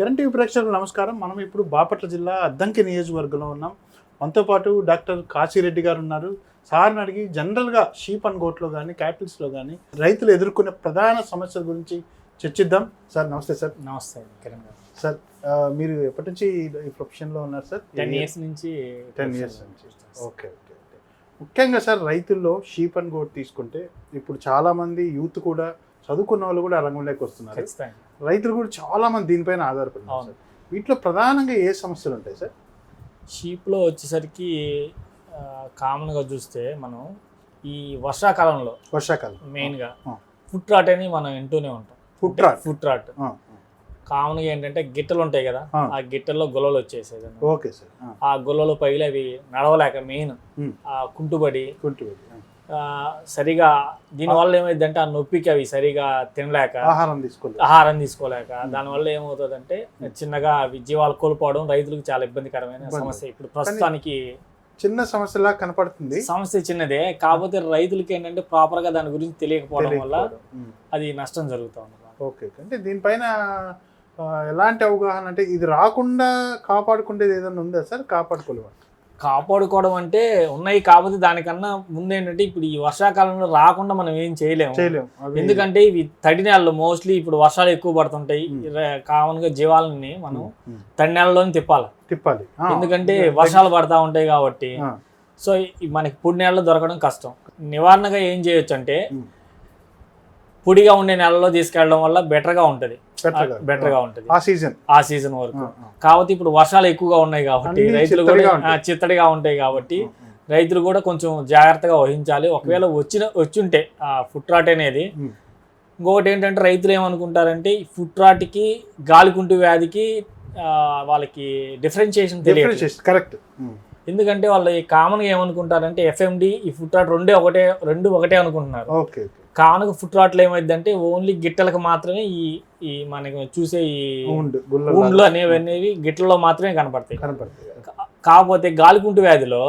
Kiran TV ప్రేక్షకులకు నమస్కారం. మనం ఇప్పుడు బాపట్ల జిల్లా అద్దంకి నియోజకవర్గంలో ఉన్నాం. మనతో పాటు డాక్టర్ కాశీరెడ్డి గారు ఉన్నారు. సార్ని అడిగి జనరల్గా షీప్ అండ్ గోట్లో కానీ క్యాటిల్స్లో కానీ రైతులు ఎదుర్కొనే ప్రధాన సమస్యల గురించి చర్చిద్దాం. సార్ నమస్తే సార్. నమస్తే కిరణ్ గారు. సార్ మీరు ఎప్పటి నుంచి ఈ- ప్రొఫెషన్లో ఉన్నారు సార్? టెన్ ఇయర్స్ నుంచి టెన్ ఇయర్స్ నుంచి. Okay okay okay. ముఖ్యంగా సార్ రైతుల్లో షీప్ అండ్ గోట్ తీసుకుంటే ఇప్పుడు చాలామంది యూత్ కూడా చదువుకున్న వాళ్ళు కూడా రంగంలోకి వస్తున్నారు. రైతులు కూడా చాలా మంది దీనిపైన ఆధారపడినారు అవును. సార్ వీటిలో ప్రధానంగా ఏ సమస్యలు ఉంటాయి సార్ షీప్లో వచ్చేసరికి కామన్గా చూస్తే మనం ఈ వర్షాకాలంలో వర్షాకాలం మెయిన్గా. ఫుట్ రాట్ అని మనం వింటూనే ఉంటాం ఫుట్ రాట్ ఫుట్ రాట్ కామన్గా ఏంటంటే గిట్టలు ఉంటాయి కదా ఆ. గిట్టల్లో గొల్లలు వచ్చేసేది. ఓకే సార్ ఆ, గొల్లలు పగిలి అవి నడవలేక మెయిన్. ఆ కుంటుబడి. ఆ, సరిగా దీనివల్ల ఏమైందంటే ఆ నొప్పికి అవి సరిగా తినలేక ఆహారం తీసుకోలేదు. ఆహారం తీసుకోలేక దానివల్ల ఏమవుతుందంటే చిన్నగా అవి జీవాలు కోల్పోవడం రైతులకు చాలా ఇబ్బందికరమైన ఇబ్బంది. సమస్య. ఇప్పుడు ప్రస్తుతానికి చిన్న సమస్యలా కనపడుతుంది. సమస్య చిన్నదే. కాకపోతే రైతులకి ఏంటంటే ప్రాపర్గా దాని గురించి తెలియకపోవడం వల్ల. అది నష్టం జరుగుతూ ఉంది ఓకే. అంటే దీనిపైన ఎలాంటి అవగాహన అంటే ఇది రాకుండా కాపాడుకునేది ఏదైనా ఉందా సార్? కాపాడుకోలేవా? కాపాడుకోవడం అంటే ఉన్నాయి కాకపోతే దానికన్నా ముందు ఏంటంటే ఇప్పుడు ఈ వర్షాకాలంలో రాకుండా మనం ఏం చేయలేము. ఎందుకంటే ఇవి తడి నెలలు మోస్ట్లీ ఇప్పుడు వర్షాలు ఎక్కువ పడుతుంటాయి. కామన్గా జీవాలని మనం. తడి నెలలోనే తిప్పాలి. తిప్పాలి. ఎందుకంటే వర్షాలు పడతా ఉంటాయి కాబట్టి. సో మనకి పొడి నెలలో దొరకడం కష్టం. నివారణగా ఏం చేయొచ్చు అంటే. పొడిగా ఉండే నెలలో తీసుకెళ్ళడం వల్ల బెటర్గా ఉంటుంది. బెటర్గా. ఉంటుంది. ఆ సీజన్. ఆ సీజన్ వరకు. కాకపోతే ఇప్పుడు వర్షాలు ఎక్కువగా ఉన్నాయి కాబట్టి రైతులు కూడా చిత్తడిగా ఉంటాయి కాబట్టి. రైతులు కూడా కొంచెం జాగ్రత్తగా వహించాలి. ఒకవేళ వచ్చిన వచ్చుంటే ఆ ఫుట్ రాట్ అనేది. ఇంకొకటి ఏంటంటే రైతులు ఏమనుకుంటారంటే ఈ ఫుట్ రాట్కి గాలికుంటు వ్యాధికి వాళ్ళకి డిఫరెన్షియేషన్ తెలియదు కరెక్ట్. ఎందుకంటే వాళ్ళు కామన్గా ఏమనుకుంటారంటే ఎఫ్ఎండి ఈ ఫుట్ రాట్ రెండే ఒకటే రెండు ఒకటే అనుకుంటున్నారు. ఓకే. కానుక ఫుట్ రాట్లు ఏమైందంటే ఓన్లీ గిట్టలకు మాత్రమే ఈ ఈ మనకి చూసే ఈ ఊండ్లు అనేవి అనేవి గిట్లలో మాత్రమే కనపడతాయి కనపడుతుంది కా- కాకపోతే గాలికుంటు వ్యాధిలో.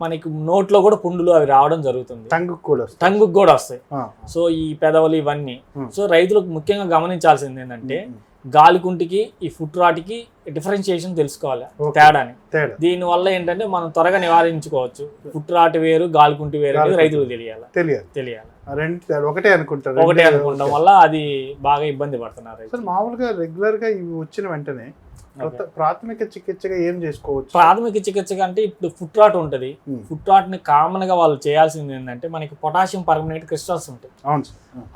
మనకి నోట్లో కూడా పుండులు అవి రావడం జరుగుతుంది టంగు కూడా. టంగుకు కూడా వస్తాయి సో ఈ పెదవులు ఇవన్నీ. సో రైతులకు ముఖ్యంగా గమనించాల్సింది ఏంటంటే. గాలికుంటికి ఈ ఫుట్ రాట్కి డిఫరెన్షియేషన్ తెలుసుకోవాలి. తేడాని. తేడా. దీని వల్ల ఏంటంటే మనం త్వరగా నివారించుకోవచ్చు. ఫుట్ రాట్ వేరు గాలికుంటి వేరు అనేది గాలికుంటి. రైతులకు తెలియాలి. తెలియాలి. తేడా. ఒకటే అనుకుంటారు. ఒకటే ఒకటే. వల్ల అది బాగా ఇబ్బంది పడుతున్నారు రైతులు. సార్ మామూలుగా రెగ్యులర్గా ఇవి వచ్చిన వెంటనే ప్రాథమిక చికిత్సగా ఏం చేసుకోవచ్చు? ప్రాథమిక చికిత్స అంటే ఇప్పుడు ఫుట్ రాట్ ఉంటుంది. ఉమ్. ఫుట్ రాట్ని కామన్గా వాళ్ళు చేయాల్సింది ఏంటంటే మనకి పొటాషియం పర్మనేట్ క్రిస్టల్స్ ఉంటాయి. అవును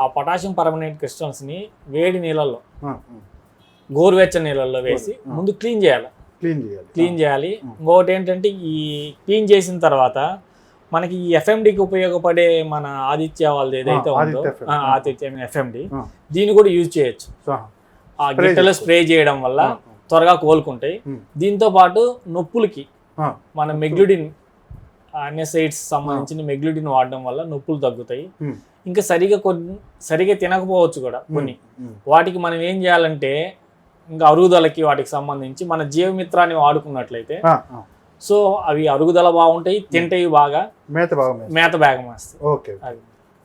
ఆ, పొటాషియం పర్మనేట్ క్రిస్టల్స్ని వేడి నీళ్ళల్లో. గోరువెచ్చని నీళ్ళల్లో వేసి. ముందు క్లీన్ చేయాలి. క్లీన్ చేయాలి. క్లీన్ చేయాలి. ఇంకొకటి ఏంటంటే ఈ క్లీన్ చేసిన తర్వాత మనకి ఈ ఎఫ్ఎండికి ఉపయోగపడే మన ఆదిత్య వాళ్ళది ఏదైతే ఉందో ఆదిత్య ఎఫ్ఎండి. దీన్ని కూడా యూజ్ చేయొచ్చు. ఆ. గిట్టలో. స్ప్రే చేయడం వల్ల త్వరగా కోలుకుంటాయి. దీంతో పాటు నొప్పులకి మన మెగ్లుడిన్ అన్యసైడ్స్ సంబంధించిన మెగ్లుడిన్ వాడడం వల్ల నొప్పులు తగ్గుతాయి. ఇంకా సరిగా కొన్ని సరిగా తినకపోవచ్చు కూడా కొన్ని. వాటికి మనం ఏం చేయాలంటే ఇంకా అరుగుదలకి వాటికి సంబంధించి మన జీవమిత్రాన్ని వాడుకున్నట్లయితే. సో అవి అరుగుదల బాగుంటాయి తింటాయి బాగా మేత బాగా మేత. వేగం వేస్తాయి. ఓకే అది.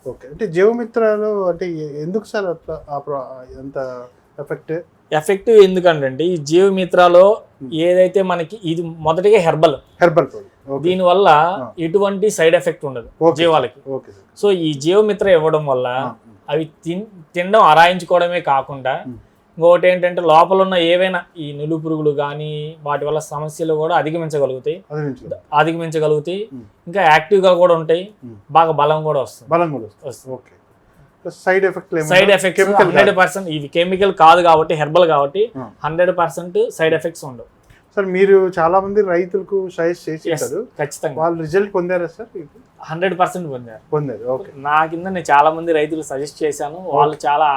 ఓకే. అంటే జీవమిత్రాలు అంటే ఎందుకు సార్ అట్లా ఎంత ఎఫెక్ట్? ఎఫెక్టివ్ ఎందుకంటే ఈ జీవమిత్రాలో ఏదైతే మనకి ఇది మొదటిగా హెర్బల్. హెర్బల్ దీనివల్ల. ఎటువంటి సైడ్ ఎఫెక్ట్ ఉండదు. జీవాలకి. సో ఈ జీవమిత్ర ఇవ్వడం వల్ల అవి తిన్ తినడం అరాయించుకోవడమే కాకుండా. ఇంకొకటి ఏంటంటే లోపల ఉన్న ఏవైనా ఈ నులు పురుగులు కానీ వాటి వల్ల సమస్యలు కూడా అధిగమించగలుగుతాయి. అధిగమించగలుగుతాయి. ఇంకా యాక్టివ్గా కూడా ఉంటాయి. బాగా బలం కూడా వస్తుంది. బలం కూడా వస్తుంది. Okay. Side effect side effects hundred percent ఇది కెమికల్ కాదు కాబట్టి హెర్బల్ కాబట్టి. హండ్రెడ్ పర్సెంట్ సైడ్ ఎఫెక్ట్స్ ఉండవు. సార్ మీరు చాలా మంది రైతులకు సజెస్ట్ చేసి Yes, ఉంటారు. ఖచ్చితంగా. వాళ్ళు రిజల్ట్ పొందారా సార్ హండ్రెడ్ పర్సెంట్ పొందారు. పొందారు. ఓకే. నా కింద నేను చాలా మంది రైతులు సజెస్ట్ చేశాను. వాళ్ళు చాలా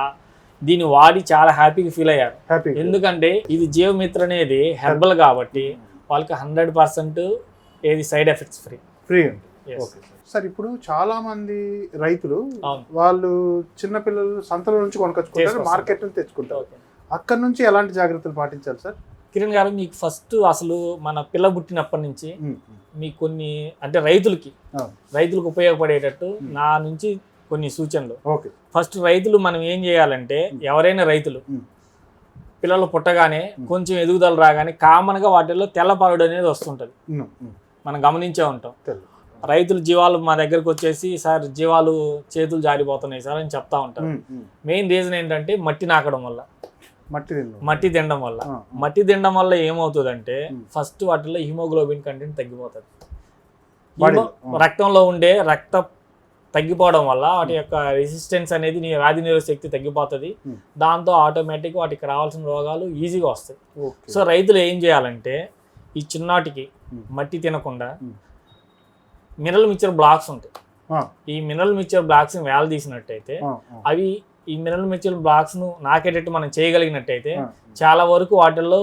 దీన్ని వాడి చాలా హ్యాపీగా ఫీల్ అయ్యారు. ఎందుకంటే ఇది జీవమిత్ర అనేది హెర్బల్ కాబట్టి వాళ్ళకి హండ్రెడ్ పర్సెంట్ ఏది side effects free. Free okay sir ఇప్పుడు చాలా మంది రైతులు వాళ్ళు చిన్న పిల్లలు సంతల నుంచి కొనుకొచ్చుకుంటారు. మార్కెట్ నుంచి తెచ్చుకుంటారు. అక్కడ నుంచి ఎలాంటి జాగ్రత్తలు పాటించాలి సార్? కిరణ్ గారు మీకు ఫస్ట్ అసలు మన పిల్ల పుట్టినప్పటి నుంచి ఉమ్, మీకు కొన్ని అంటే రైతులకి. రైతులకు ఉపయోగపడేటట్టు నా నుంచి కొన్ని సూచనలు. ఓకే. ఫస్ట్ రైతులు మనం ఏం చేయాలంటే ఎవరైనా రైతులు. పిల్లలు పుట్టగానే కొంచెం ఎదుగుదల రాగానే కామన్గా వాటిల్లో తెల్లపారుడు అనేది వస్తుంటుంది. మనం గమనించే ఉంటాం. రైతులు జీవాలు మా దగ్గరకు వచ్చేసి సార్ జీవాలు చేతులు జారిపోతున్నాయి సార్ అని చెప్తా ఉంటారు. మెయిన్ రీజన్ ఏంటంటే మట్టి నాకడం వల్ల. మట్టి మట్టి తినడం వల్ల. మట్టి తినడం వల్ల ఏమవుతుందంటే. ఫస్ట్ వాటిలో హిమోగ్లోబిన్ కంటెంట్ తగ్గిపోతుంది. రక్తంలో ఉండే రక్త తగ్గిపోవడం వల్ల వాటి యొక్క రెసిస్టెన్స్ అనేది నీ వ్యాధి నిరోధక శక్తి తగ్గిపోతుంది. Hmm. దాంతో ఆటోమేటిక్ వాటికి రావాల్సిన రోగాలు ఈజీగా వస్తాయి. సో రైతులు ఏం చేయాలంటే ఈ చిన్నాటికి Hmm. మట్టి తినకుండా Hmm. మినరల్ మిక్చర్ బ్లాక్స్ ఉంటాయి. ఈ మినరల్ మిక్చర్ బ్లాక్స్ వేల తీసినట్టయితే అవి ఈ మినరల్ మిక్చర్ బ్లాక్స్ను నాకేటట్టు మనం చేయగలిగినట్టయితే చాలా వరకు వాటిల్లో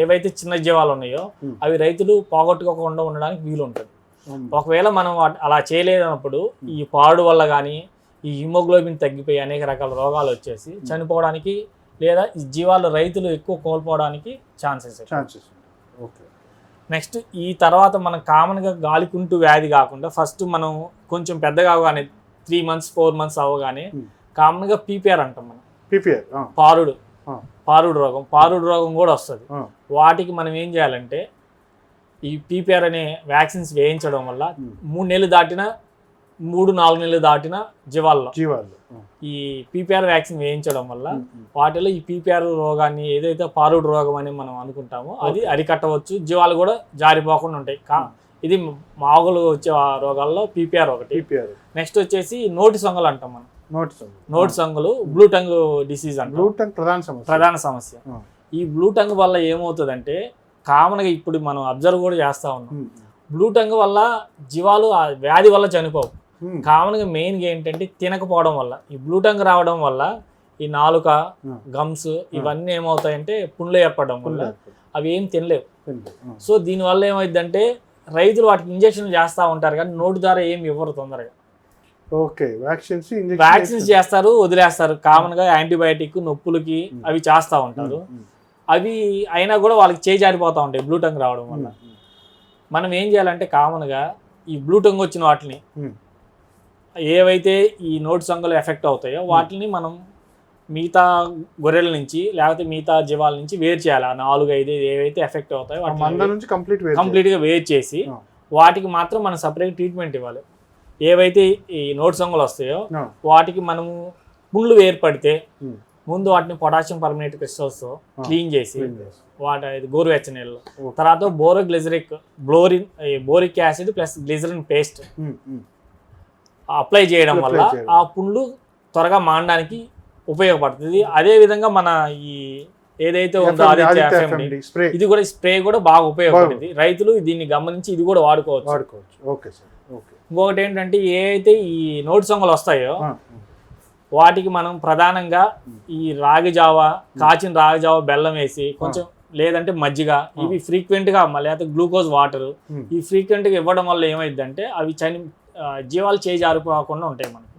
ఏవైతే చిన్న జీవాలు ఉన్నాయో Hmm. అవి రైతులు పోగొట్టుకోకుండా ఉండడానికి వీలు ఉంటుంది ఒకవేళ మనం వాట్- అలా చేయలేనప్పుడు ఈ పాడు వల్ల కానీ ఈ హిమోగ్లోబిన్ తగ్గిపోయి అనేక రకాల రోగాలు వచ్చేసి చనిపోవడానికి లేదా ఈ జీవాలు రైతులు ఎక్కువ కోల్పోవడానికి ఛాన్సెస్ ఛాన్సెస్. ఓకే నెక్స్ట్ ఈ తర్వాత మనం కామన్గా గాలికుంటు వ్యాధి కాకుండా ఫస్ట్ మనం కొంచెం పెద్దగా అవగానే త్రీ మంత్స్ ఫోర్ మంత్స్ అవ్వగానే. కామన్గా పీపీఆర్ అంటాం మనం పీపీఆర్ పారుడు. పారుడు రోగం పారుడు రోగం కూడా వస్తుంది. వాటికి మనం ఏం చేయాలంటే ఈ పీపీఆర్ అనే వ్యాక్సిన్స్ వేయించడం వల్ల. మూడు నెలలు దాటిన మూడు నాలుగు నెలలు దాటిన జీవాల్లో జీవాలు ఆ, ఈ పీపీఆర్ వ్యాక్సిన్ వేయించడం వల్ల వాటిలో ఈ పీపీఆర్ రోగాన్ని ఏదైతే పారుడు రోగం అని మనం అనుకుంటామో అది అరికట్టవచ్చు జీవాలు కూడా జారిపోకుండా ఉంటాయి. కా ఇది మాగులు వచ్చే రోగాల్లో పీపీఆర్ ఒకటి. పీపీఆర్ నెక్స్ట్ వచ్చేసి నోటి సొంగలు అంటాం మనం. నోట్స్ నోటి సొంగలు బ్లూ టంగ్ డిసీజ్ అంటాం. గ్లూటన్ ప్రధాన సమస్య. ప్రధాన సమస్య. ఈ బ్లూ టంగ్ వల్ల ఏమవుతుందంటే కామన్గా ఇప్పుడు మనం అబ్జర్వ్ కూడా చేస్తా ఉన్నాం. బ్లూ టంగ్ వల్ల జీవాలు ఆ వ్యాధి వల్ల చనిపోవు. కామన్గా మెయిన్గా ఏంటంటే తినకపోవడం వల్ల ఈ బ్లూ టంగ్ రావడం వల్ల ఈ నాలుక గమ్స్ ఇవన్నీ ఏమవుతాయంటే పుండ్లు ఏర్పడడం వల్ల. అవి ఏం తినలేవు. సో దీనివల్ల ఏమైందంటే రైతులు వాటికి ఇంజక్షన్లు చేస్తూ ఉంటారు కానీ నోటి ద్వారా ఏం ఇవ్వరు తొందరగా. ఓకే. వ్యాక్సిన్స్ వ్యాక్సిన్స్ చేస్తారు. వదిలేస్తారు. కామన్గా యాంటీబయాటిక్ నొప్పులకి అవి చేస్తూ ఉంటారు. అవి అయినా కూడా వాళ్ళకి చేజారిపోతూ ఉంటాయి బ్లూ టంగ్ రావడం వల్ల. మనం ఏం చేయాలంటే కామన్గా ఈ బ్లూ టంగ్ వచ్చిన వాటిని ఏవైతే ఈ నోటి సంఘలు ఎఫెక్ట్ అవుతాయో వాటిని మనం మిగతా గొర్రెల నుంచి లేకపోతే మిగతా జీవాల నుంచి వేరు చేయాలి. ఆ నాలుగు ఐదు ఏవైతే ఎఫెక్ట్ అవుతాయో నుంచి కంప్లీట్ కంప్లీట్గా వేరు చేసి. వాటికి మాత్రం మనం సపరేట్ ట్రీట్మెంట్ ఇవ్వాలి. ఏవైతే ఈ నోటి సంఘలు వస్తాయో వాటికి మనము పుండ్లు ఏర్పడితే ముందు వాటిని పొటాషియం పర్మనేట్ క్రిస్టల్స్ క్లీన్ చేసి. వాటి ఇది గోరువెచ్చని నీళ్ళు. తర్వాత బోరో గ్లిజరిక్ బ్లోరిన్ boric acid plus glycerine paste apply చేయడం వల్ల. ఆ పుండ్లు త్వరగా మానడానికి ఉపయోగపడుతుంది. అదే విధంగా మన ఈ ఏదైతే ఉందో ఆదిత్య ఇది కూడా స్ప్రే కూడా బాగా ఉపయోగపడుతుంది. రైతులు దీన్ని గమనించి ఇది కూడా వాడుకోవచ్చు. వాడుకోవచ్చు. Okay sir. ఓకే. ఇంకొకటి ఏంటంటే ఏ అయితే ఈ నోటి సొంగలు వస్తాయో వాటికి మనం ప్రధానంగా ఈ రాగి జావ కాచిన రాగి జావ బెల్లం వేసి కొంచెం లేదంటే మజ్జిగ ఇవి ఫ్రీక్వెంట్గా మ- లేకపోతే గ్లూకోజ్ వాటర్. ఈ ఫ్రీక్వెంట్గా ఇవ్వడం వల్ల ఏమైందంటే అవి చని జీవాలు చేయి జారిపోకుండా ఉంటాయి మనకి.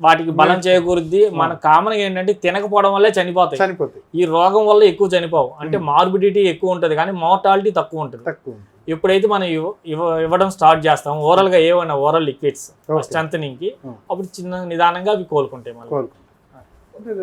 వాటికి బలం చేకూరుద్ది. మన కామన్ ఏంటంటే తినకపోవడం వల్లే చనిపోతాయి. చనిపోతాయి. ఈ రోగం వల్ల ఎక్కువ చనిపోవు. అంటే మార్బిడిటీ ఎక్కువ ఉంటుంది. కానీ మోర్టాలిటీ తక్కువ ఉంటుంది. తక్కువ. ఎప్పుడైతే మనం ఇవ్వ- ఇవ్వ- ఇవ్వడం స్టార్ట్ చేస్తాం ఓరల్గా ఏమైనా ఓరల్ లిక్విడ్స్ Okay. స్ట్రెంగ్కి Hmm. అప్పుడు చిన్న నిదానంగా అవి కోలుకుంటాయి కోలుకుంటాయి